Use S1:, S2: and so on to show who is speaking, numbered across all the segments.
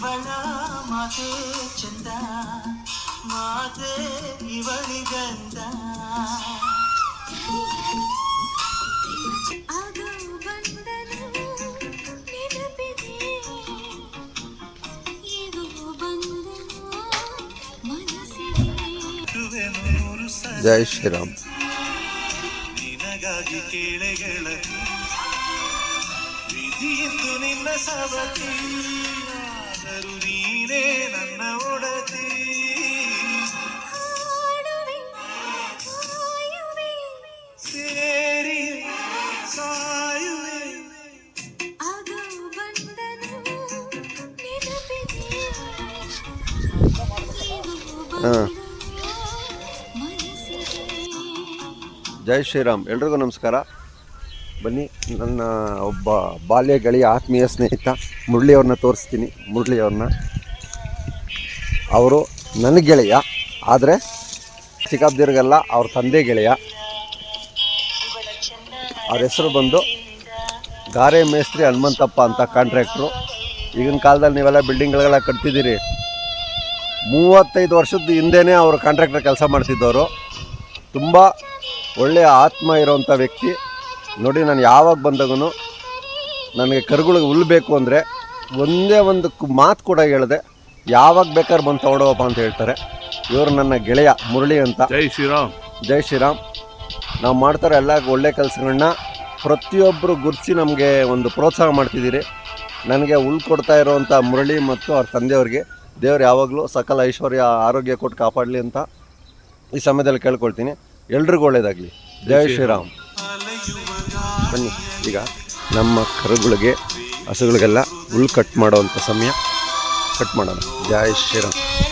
S1: ಇವಳ ಮಾತೆ ಚಂದ ಮಾತೆ ಇವಳಿಗಂದ
S2: ಅದು ಬಂದನು ನೆನಪಿದೆ ಇದು ಬಂದನು ಮನಸ್ಸಿದೆ
S1: ಇರುವೆ ಮೂರು ಸಲ
S3: ಜೈ ಶ್ರೀರಾಮ್
S1: ನಿನಗಾಗಿ ಕೇಳೆಗಳ ವಿಧಿಯಿದ್ದು ನಿನ್ನ ಸವತಿ ಆದರೂ ನೀನೇ ನನ್ನ ಒಡತಿ
S2: ಹಾಡುವೆ ಕಾಯುವೆ
S1: ಸೇರಿ ಸಾಯುವೆ
S2: ಅದು ಬಂದನು ನೆನಪಿದೆ ಇದು ಬಂದನು ಮನಸ್ಸಿದೆ
S3: ಜೈ ಶ್ರೀರಾಮ್ ಎಲ್ರಿಗೂ ನಮಸ್ಕಾರ ಬನ್ನಿ. ನನ್ನ ಒಬ್ಬ ಬಾಲ್ಯ ಗೆಳೆಯ, ಆತ್ಮೀಯ ಸ್ನೇಹಿತ ಮುರಳಿಯವ್ರನ್ನ ತೋರಿಸ್ತೀನಿ. ಮುರಳಿಯವ್ರನ್ನ ಅವರು ನನ್ನ ಗೆಳೆಯ, ಆದರೆ ಚಿಕ್ಕಬ್ದಿರ್ಗಲ್ಲ ಅವ್ರ ತಂದೆ ಗೆಳೆಯ. ಅವ್ರ ಹೆಸರು ಬಂದು ಗಾರೆ ಮೇಸ್ತ್ರಿ ಹನುಮಂತಪ್ಪ ಅಂತ ಕಾಂಟ್ರಾಕ್ಟ್ರು. ಈಗಿನ ಕಾಲದಲ್ಲಿ ನೀವೆಲ್ಲ ಬಿಲ್ಡಿಂಗ್ಗಳೆಲ್ಲ ಕಟ್ತಿದ್ದೀರಿ. ಮೂವತ್ತೈದು ವರ್ಷದ ಹಿಂದೆನೇ ಅವರು ಕಾಂಟ್ರಾಕ್ಟರ್ ಕೆಲಸ ಮಾಡ್ತಿದ್ದವರು. ತುಂಬ ಒಳ್ಳೆಯ ಆತ್ಮ ಇರೋವಂಥ ವ್ಯಕ್ತಿ. ನೋಡಿ ನಾನು ಯಾವಾಗ ಬಂದಾಗೂ ನನಗೆ ಕರುಗಳಿಗೆ ಹುಲ್ಲು ಬೇಕು ಅಂದರೆ ಒಂದೇ ಒಂದು ಮಾತು ಕೂಡ ಹೇಳಿದೆ ಯಾವಾಗ ಬೇಕಾದ್ರೆ ಬಂದು ತಗೊಳೋವಪ್ಪ ಅಂತ ಹೇಳ್ತಾರೆ. ಇವರು ನನ್ನ ಗೆಳೆಯ ಮುರಳಿ ಅಂತ.
S4: ಜೈ ಶ್ರೀರಾಮ್.
S3: ಜೈ ಶ್ರೀರಾಮ್. ನಾವು ಮಾಡ್ತಾರೆ ಎಲ್ಲ ಒಳ್ಳೆ ಕೆಲಸಗಳನ್ನ ಪ್ರತಿಯೊಬ್ಬರು ಗುರುತಿಸಿ ನಮಗೆ ಒಂದು ಪ್ರೋತ್ಸಾಹ ಮಾಡ್ತಿದ್ದೀರಿ. ನನಗೆ ಹುಲ್ ಕೊಡ್ತಾ ಇರೋವಂಥ ಮುರಳಿ ಮತ್ತು ಅವ್ರ ತಂದೆಯವ್ರಿಗೆ ದೇವ್ರು ಯಾವಾಗಲೂ ಸಕಲ ಐಶ್ವರ್ಯ ಆರೋಗ್ಯ ಕೊಟ್ಟು ಕಾಪಾಡಲಿ ಅಂತ ಈ ಸಮಯದಲ್ಲಿ ಕೇಳ್ಕೊಳ್ತೀನಿ. ಎಲ್ರಿಗೂ ಒಳ್ಳೇದಾಗಲಿ. ಜೈ ಶ್ರೀರಾಮ್. ಬನ್ನಿ. ಈಗ ನಮ್ಮ ಕರುಗಳಿಗೆ ಹಸುಗಳಿಗೆಲ್ಲ ಹುಲ್ ಕಟ್ ಮಾಡೋವಂಥ ಸಮಯ. ಕಟ್ ಮಾಡೋಣ. ಜಯ ಶ್ರೀರಾಮ್.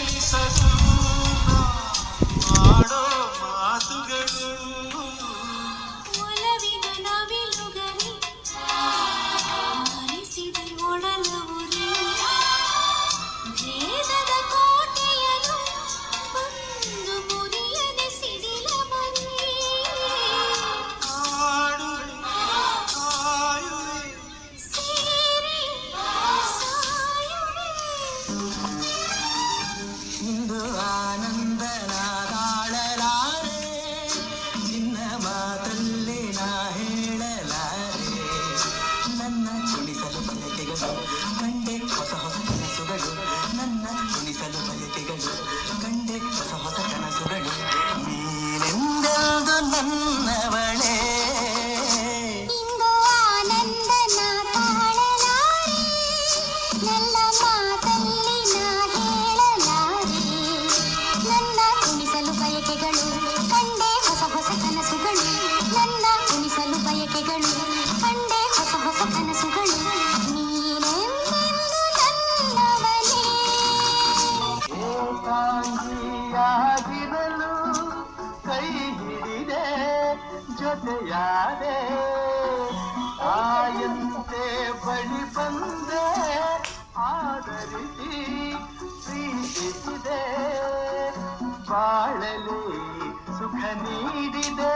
S1: ನೀಡಿದೆ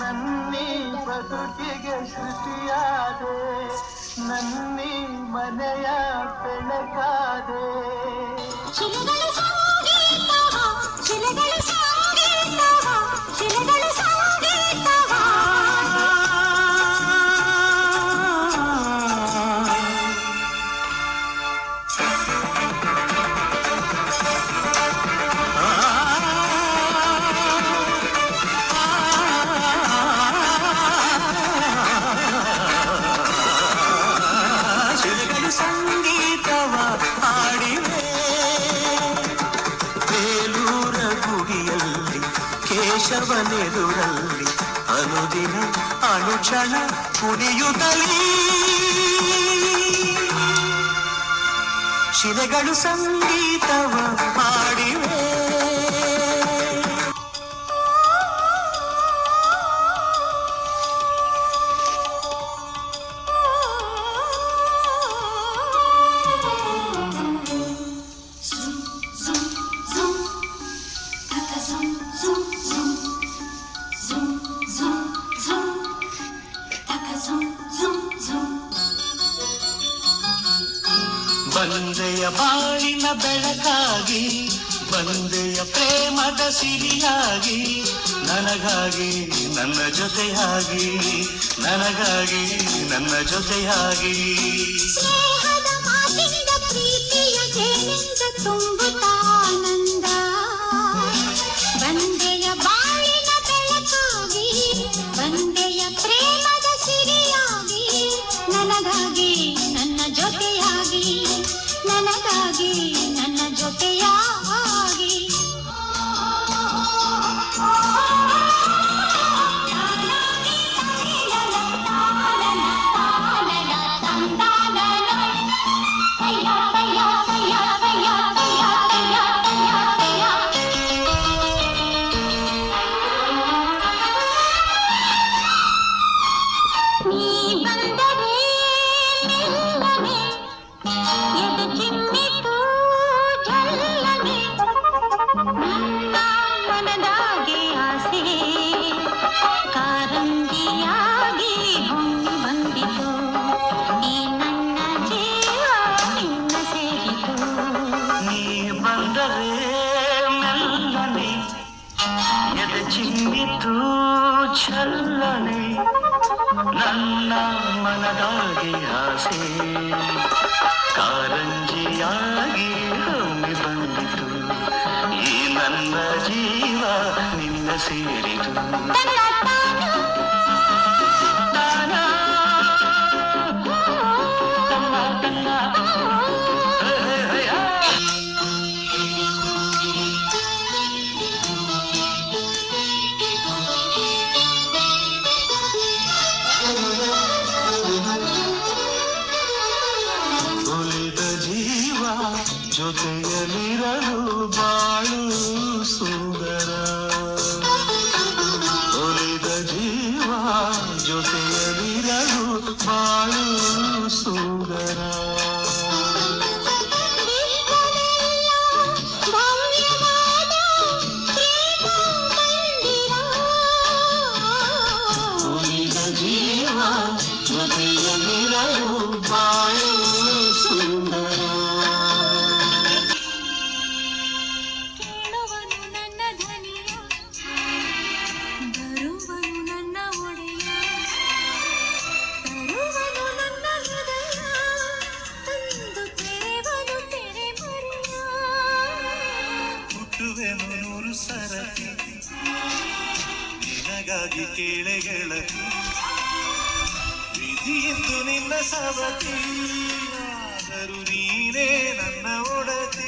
S1: ನನ್ನಿ ಬದುಕಿಗೆ ಶ್ರುತಿಯಾದೆ ನನ್ನಿ ಮನೆಯ ಬೆಳಕಾದೆ.
S2: ಶಿಲೆಗಳು ಸಂಗೀತವ ಶಿಲೆಗಳು
S1: ಕೇಶವನೆದುರಲ್ಲಿ ಅನುದಿನ ಅನುಕ್ಷಣ ಕುಣಿಯುತ್ತಲೀ ಶಿಲೆಗಳು ಸಂಗೀತವ ಹಾಡಿವೆ.
S2: ಬೆಳಕಾಗಿ ಬಂದೆಯ ಪ್ರೇಮದ ಸಿರಿಯಾಗಿ ನನಗಾಗಿ ನನ್ನ ಜೊತೆಯಾಗಿ ನನಗಾಗಿ ನನ್ನ ಜೊತೆಯಾಗಿ.
S1: ಪ್ರೀತಿಯ
S2: ತುಂಬುತ್ತಾ ಚಲ್ಲನೆ ನನ್ನ ಮನದಾಗಿ ಆಸೆ. ಕಾರಂಜಿಯಾಗಿ ಹಮ್ಮಿ ಬಂದಿತು. ಈ ನನ್ನ ಜೀವ ನಿನ್ನ ಸೇರಿತು. ದೋಸೆಯ ವಿರಲು ಬಾಳು ಕೆಳೆಗಳ
S1: ವಿಧಿಯೆಂದು ನಿನ್ನ
S2: ಸವತಿ ಆದರೂ ನೀನೇ ನನ್ನ ಒಡತಿ.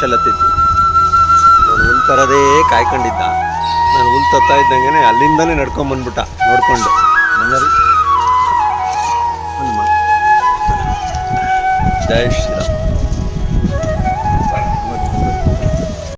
S3: ನಮ್ಮ ನಾನು ಹುಲ್ ತರೋದೇ ಕಾಯ್ಕೊಂಡಿದ್ದ. ನಾನು ಹುಲ್ ತತ್ತಾ ಇದ್ದಂಗೆ ಅಲ್ಲಿಂದಲೇ ನಡ್ಕೊಂಬಂದ್ಬಿಟ್ಟ ನೋಡ್ಕೊಂಡು. ಜೈ ಶ್ರೀರಾಮ್